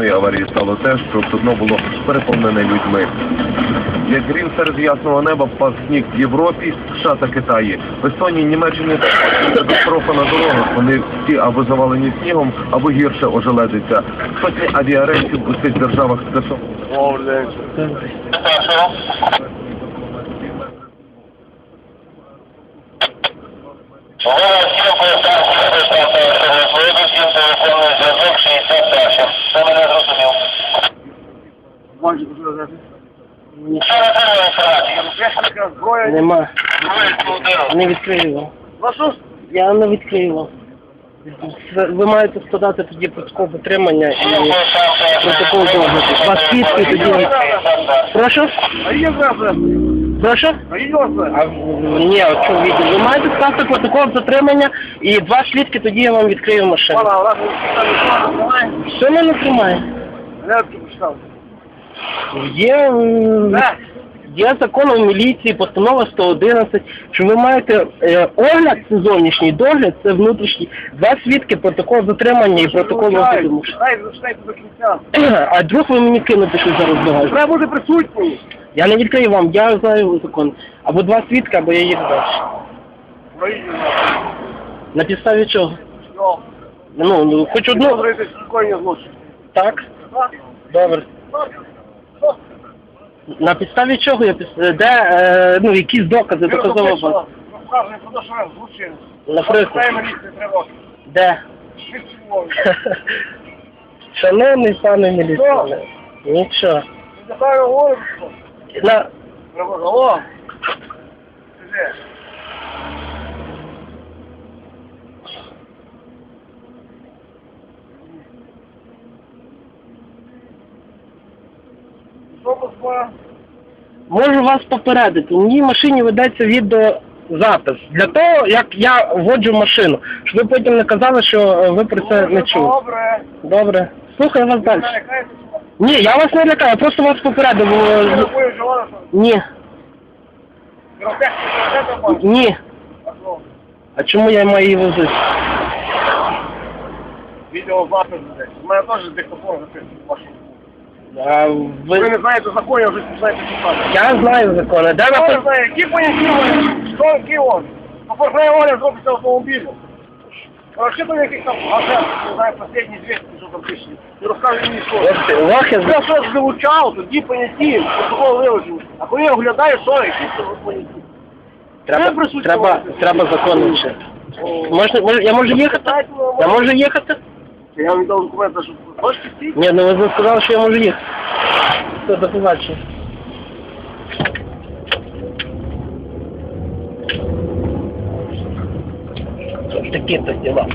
Аварії стало те, що судно було переповнене людьми. Як грім серед ясного неба впав сніг в Європі, США та Китаї. В Естонії, Німеччині катастрофа на дорогах. Вони всі або завалені снігом, або гірше ожеледиться. Сотні авіарейсів у цих державах скасовані. Що на тебе інформацію? Нема. Не відкрию Я не відкриював. Ви маєте складати тоді протокол затримання і протокол догляду. Вас свідки тоді. Прошу? Зараз? Прошу? Зараз? Ні, от що відділ. Ви маєте скласти протокол затримання і два свідки, тоді я вам відкрию машину. Що мене тримає? Я тут почитав. Є, є закон у міліції, постанова 111, що ви маєте е, огляд, це зовнішній догляд, це внутрішній. Два свідки, протокол затримання і протокол. До кінця. А друг ви мені кинете щось зараз багато. Треба бути присутній. Я не відкрию вам, я знаю закон. Або два свідки, або я їх далі. На підставі чого? Що? Ну, ну хоч одну. Зробити спокійно злочин. Так? Добре. На підставі чого я пис- де, е, ну, якісь докази, доказова база? Про те, що я злочин. Наприклад, Дай мені це три роки. де? Шановний пане міліціонер, нічого. Ти так говориш, що? На, алло. Скажи. Що можу вас попередити, моїй машині ведеться відеозапис. Для того, як я вводжу машину, щоб ви потім не казали, що е, ви про це не чули. Добре. Добре. Слухаю вас далі. Ні, я вас не лякаю, я просто вас попередив. Ні, ні. А чому я маю її возити? Відео запис десь. У мене теж диктофон записаний в машині. А Ви ви... не знаєте законів, вже починаєте читати. Я знаю закони. Де Хто не написано? знає, які поняття вони? Що які вони? Попорхає Оля зробиться автомобілем. Вообще там яких там газет, не знаю, последні 200, що там пишуть. І розкажи мені що. Ох, я Я щось вивчав, тоді поняті, протокол вивчив. А коли я оглядаю, що, які це поняті. Треба, Треба присутствувати. треба, закони вчити. Можна, я можу їхати? Я можу їхати? Я вам дав документи, що хочете йти? Ні, ну ви сказали, що я можу їхати. Все, до побачення. Такі то діла.